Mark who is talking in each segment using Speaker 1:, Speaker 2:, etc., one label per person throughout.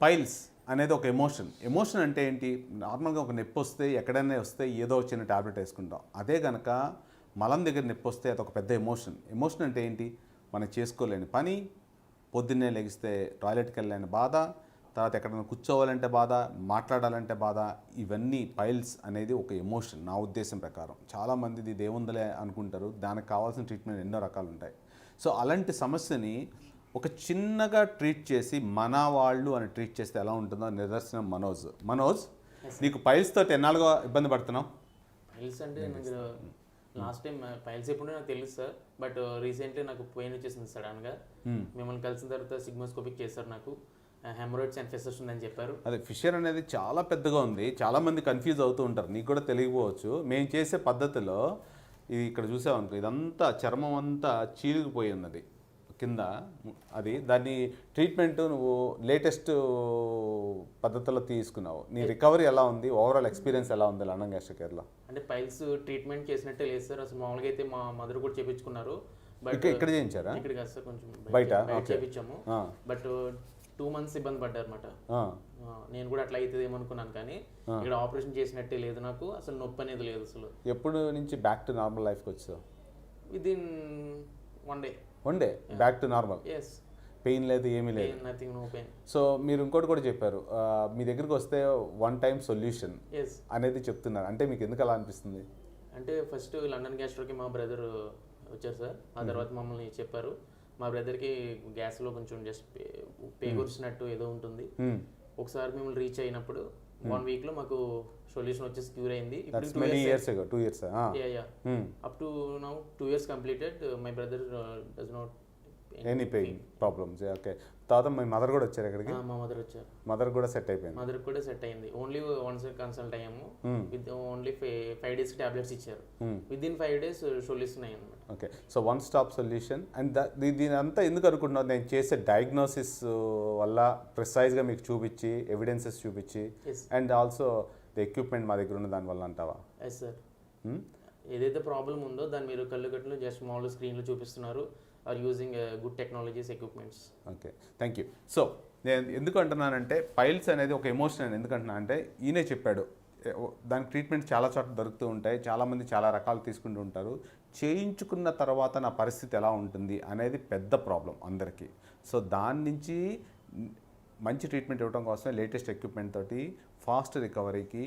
Speaker 1: Piles అనేది ఒక emotion. Emotion అంటే ఏంటి? నార్మల్గా ఒక నొప్పి వస్తే ఎక్కడైనా వస్తే ఏదో చిన్న టాబ్లెట్ వేసుకుంటాం. అదే కనుక మలం దగ్గర నొప్పి వస్తే అది ఒక పెద్ద ఎమోషన్. ఎమోషన్ అంటే ఏంటి? మనం చేసుకోలేని పని పొద్దున్నే లెగిస్తే టాయిలెట్కి వెళ్ళలేని బాధ తర్వాత ఎక్కడైనా కూర్చోవాలంటే బాధ మాట్లాడాలంటే బాధ ఇవన్నీ పైల్స్ అనేది ఒక ఎమోషన్ నా ఉద్దేశం ప్రకారం. చాలామంది ఇది దేవుందలే అనుకుంటారు. దానికి కావాల్సిన ట్రీట్మెంట్ ఎన్నో రకాలు ఉంటాయి సో అలాంటి సమస్యని ఒక చిన్నగా ట్రీట్ చేసి మన వాళ్ళు అని ట్రీట్ చేస్తే ఎలా ఉంటుందో నిదర్శనం మనోజ్. మనోజ్ నీకు పైల్స్ తోటి ఎన్నాళ్ళుగా ఇబ్బంది పడుతున్నావు?
Speaker 2: పైల్స్ అంటే నాకు లాస్ట్ టైం పైల్స్ ఎప్పుడు నాకు తెలుసు సార్ బట్ రీసెంట్లీ నాకు పెయిన్ వచ్చేసింది సడన్గా మిమ్మల్ని కలిసిన తర్వాత సిగ్మోస్కోపిక్ చేశారు నాకు హెమరాయిడ్స్ అండ్ ఫెసెస్ ఉందని చెప్పారు.
Speaker 1: అదే ఫిషర్ అనేది చాలా పెద్దగా ఉంది. చాలా మంది కన్ఫ్యూజ్ అవుతూ ఉంటారు. నీకు కూడా తెలియకపోవచ్చు. మేము చేసే పద్ధతిలో ఇది ఇక్కడ చూసామనుకో ఇదంతా చర్మం అంతా చీలిగిపోయి ఉన్నది. కింద అది దాన్ని ట్రీట్మెంట్ నువ్వు లేటెస్ట్ పద్ధతిలో తీసుకున్నావు. నీ రికవరీ ఎలా ఉంది? ఓవరాల్ ఎక్స్పీరియన్స్ ఎలా ఉంది లండన్ గ్యాస్ట్రిక్ కేర్లో?
Speaker 2: అంటే పైల్స్ ట్రీట్మెంట్ చేసినట్టే లేదు సార్. అసలు మామూలుగా అయితే మా మదర్ కూడా చేపించుకున్నారు. బట్
Speaker 1: ఇక్కడ చేయించారా?
Speaker 2: ఇక్కడ కాదు సార్ కొంచెం
Speaker 1: బయట?
Speaker 2: చేపించాము. బట్ టూ మంత్స్ ఇబ్బంది పడ్డారు అనమాట
Speaker 1: ఆ,
Speaker 2: నేను కూడా అట్లా అవుతుంది ఏమనుకున్నాను కానీ ఇక్కడ ఆపరేషన్ చేసినట్టే లేదు నాకు. అసలు నొప్పి అనేది లేదు అసలు.
Speaker 1: ఎప్పుడు నుంచి బ్యాక్ టు నార్మల్ లైఫ్కి వచ్చావు?
Speaker 2: Within one day
Speaker 1: one day back to normal
Speaker 2: yes
Speaker 1: pain లేదు ఏమీ లేదు.
Speaker 2: నథింగ్ నో పెయిన్
Speaker 1: సో మీరు ఇంకోటి కూడా చెప్పారు. మీ దగ్గరికి వస్తే వన్ టైం సొల్యూషన్ అనేది చెప్తున్నారు. అంటే మీకు ఎందుకు అలా అనిపిస్తుంది?
Speaker 2: అంటే ఫస్ట్ లండన్ గ్యాస్ట్రోకి మా బ్రదర్ వచ్చారు సార్. ఆ తర్వాత మమ్మల్ని చెప్పారు. మా బ్రదర్కి గ్యాస్లో కొంచెం జస్ట్ పేగొరిచినట్టు ఏదో ఉంటుంది. ఒకసారి మిమ్మల్ని రీచ్ అయినప్పుడు వన్ వీక్లో మాకు సొల్యూషన్ వచ్చేసి క్యూర్ అయింది.
Speaker 1: Many years two years
Speaker 2: up to now two years completed my brother does not
Speaker 1: any pain. Problems okay తర్వాత మీ మదర్ కూడా వచ్చారు ఇక్కడికి?
Speaker 2: మా మదర్ వచ్చారు.
Speaker 1: మదర్ కూడా సెట్ అయిపోయింది.
Speaker 2: మదర్ కూడా సెట్ అయింది. ఓన్లీ వన్స్ కన్సల్ట్ అయ్యాము. With only five days tablets ఇచ్చారు. With in five days solution అయ్యింది
Speaker 1: okay so one stop solution and దీని అంతా ఎందుకు అనుకుంటున్నావు నేను చేసే డయాగ్నోసిస్ వల్ల ప్రిసైజ్గా మీకు చూపించి ఎవిడెన్సెస్ చూపించి. అండ్ ఆల్సో ది ఎక్విప్మెంట్ మా దగ్గర ఉన్న దానివల్ల అంటావా?
Speaker 2: Yes sir? ఏదైతే ప్రాబ్లం ఉందో దాన్ని మీరు కళ్ళు కట్టులో జస్ట్ మామూలు స్క్రీన్లో చూపిస్తున్నారు. Are using good technologies equipments
Speaker 1: okay thank you so నేను ఎందుకు అంటున్నానంటే పైల్స్ అనేది ఒక ఎమోషన్ అని ఎందుకంటున్నా అంటే ఈయనే చెప్పాడు. దాని దానికి ట్రీట్మెంట్ చాలా చోట్ల దొరుకుతూ ఉంటాయి. చాలామంది చాలా రకాలు తీసుకుంటూ ఉంటారు. చేయించుకున్న తర్వాత నా పరిస్థితి ఎలా ఉంటుంది అనేది పెద్ద ప్రాబ్లం అందరికీ. సో దాని నుంచి మంచి ట్రీట్మెంట్ ఇవ్వడం కోసం లేటెస్ట్ ఎక్విప్మెంట్ తోటి ఫాస్ట్ రికవరీకి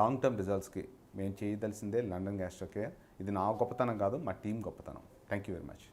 Speaker 1: లాంగ్ టర్మ్ రిజల్ట్స్కి మేము చేయదలసిందే లండన్ గ్యాస్ట్రో కేర్ ఇది నా గొప్పతనం కాదు మా టీం గొప్పతనం. Thank you very much